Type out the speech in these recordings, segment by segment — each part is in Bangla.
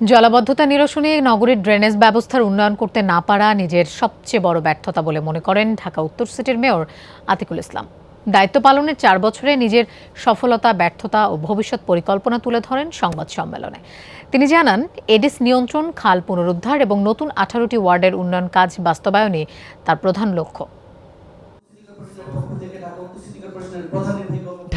জলাবদ্ধতা নিরসনে নগরীর ড্রেনেজ ব্যবস্থার উন্নয়ন করতে না পারা নিজের সবচেয়ে বড় ব্যর্থতা বলে মনে করেন ঢাকা উত্তর সিটির মেয়র আতিকুল ইসলাম। দায়িত্ব পালনের চার বছরে নিজের সফলতা, ব্যর্থতা ও ভবিষ্যৎ পরিকল্পনা তুলে ধরেন সংবাদ সম্মেলনে। তিনি জানান, এডিস নিয়ন্ত্রণ, খাল পুনরুদ্ধার এবং নতুন আঠারোটি ওয়ার্ডের উন্নয়ন কাজ বাস্তবায়নই তার প্রধান লক্ষ্য।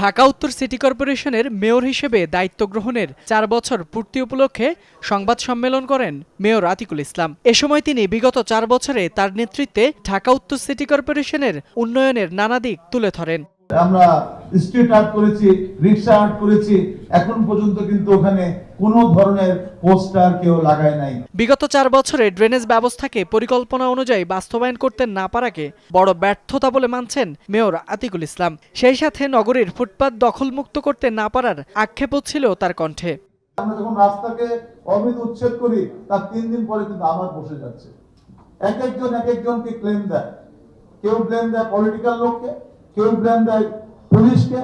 ঢাকা উত্তর সিটি কর্পোরেশনের মেয়র হিসেবে দায়িত্ব গ্রহণের চার বছর পূর্তি উপলক্ষে সংবাদ সম্মেলন করেন মেয়র আতিকুল ইসলাম। এ সময় তিনি বিগত চার বছরে তার নেতৃত্বে ঢাকা উত্তর সিটি কর্পোরেশনের উন্নয়নের নানা দিক তুলে ধরেন। আমরা স্ট্রিট আর্ট করেছি, রিক্সা আর্ট করেছি এখন পর্যন্ত কিন্তু ওখানে কোনো ধরনের পোস্টার কেউ লাগায় নাই। বিগত চার বছরে ড্রেনেজ ব্যবস্থাকে পরিকল্পনা অনুযায়ী বাস্তবায়ন করতে না পারাকে বড় ব্যর্থতা বলে মানছেন মেয়র আতিকুল ইসলাম। সেই সাথে নগরীর ফুটপাত দখলমুক্ত করতে না পারার আক্ষেপও ছিল তার কণ্ঠে। আমরা যখন রাস্তাকে অবৈধ উচ্ছেদ করি তার তিন দিন পরে কিন্তু আবার বসে যাচ্ছে। এক একজন এক একজনকে ক্লেম দেয়। কেউ ব্লেম দেয় পলিটিক্যাল লোককে কেউ ব্লেম দেয় পুলিশকে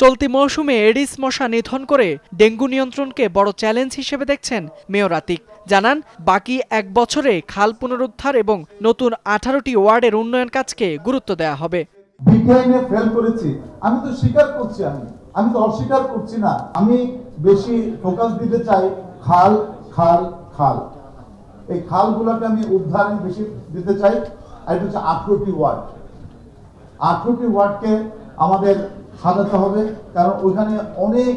চলতি মৌসুমে এডিস মশা নিধন করে ডেঙ্গু নিয়ন্ত্রণকে বড় চ্যালেঞ্জ হিসেবে দেখছেন মেয়র আতিক। জানান, বাকি এক বছরে খাল পুনরুদ্ধার এবং নতুন আঠারোটি ওয়ার্ডের উন্নয়ন কাজকে গুরুত্ব দেওয়া হবে। ফেল করেছি। আমি তো স্বীকার করছি আমি। আমি তো অস্বীকার করছি না। আমি বেশি ফোকাস দিতে চাই খাল খাল খাল। এই খালগুলোকে আমি বেশি দিতে চাই। এটা হচ্ছে ওয়ার্ড। ওয়ার্ডকে আমাদের সাজাতে হবে কারণ ওইখানে অনেক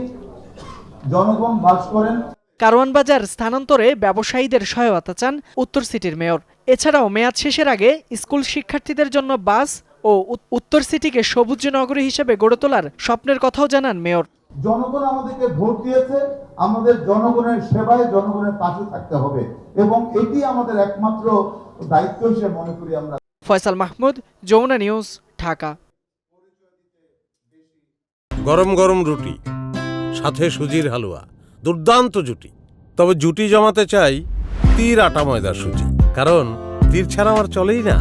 জনগণ বাস করেন। কারওয়ান বাজার স্থানান্তরে ব্যবসায়ীদের সহায়তা চান উত্তর সিটির মেয়র। এছাড়াও মেয়াদ শেষের আগে স্কুল শিক্ষার্থীদের জন্য বাস ও উত্তর সিটিকে সবুজ নগরী হিসেবে গড়ে তোলার স্বপ্নের কথাও জানান মেয়র। জনগণ আমাদেরকে ভোট দিয়েছে আমাদের জনগণের সেবায় জনগণের পাশে থাকতে হবে এবং এটি আমাদের একমাত্র দায়িত্ব হিসেবে মনে করি আমরা। ফয়সাল মাহমুদ যমুনা নিউজ ঢাকা। গরম গরম রুটি, সাথে সুজির হালুয়া, দুর্দান্ত জুটি। তবে জুটি জমাতে চাই তীর আটা ময়দার সুজি, কারণ তীর ছাড়া আমার চলেই না।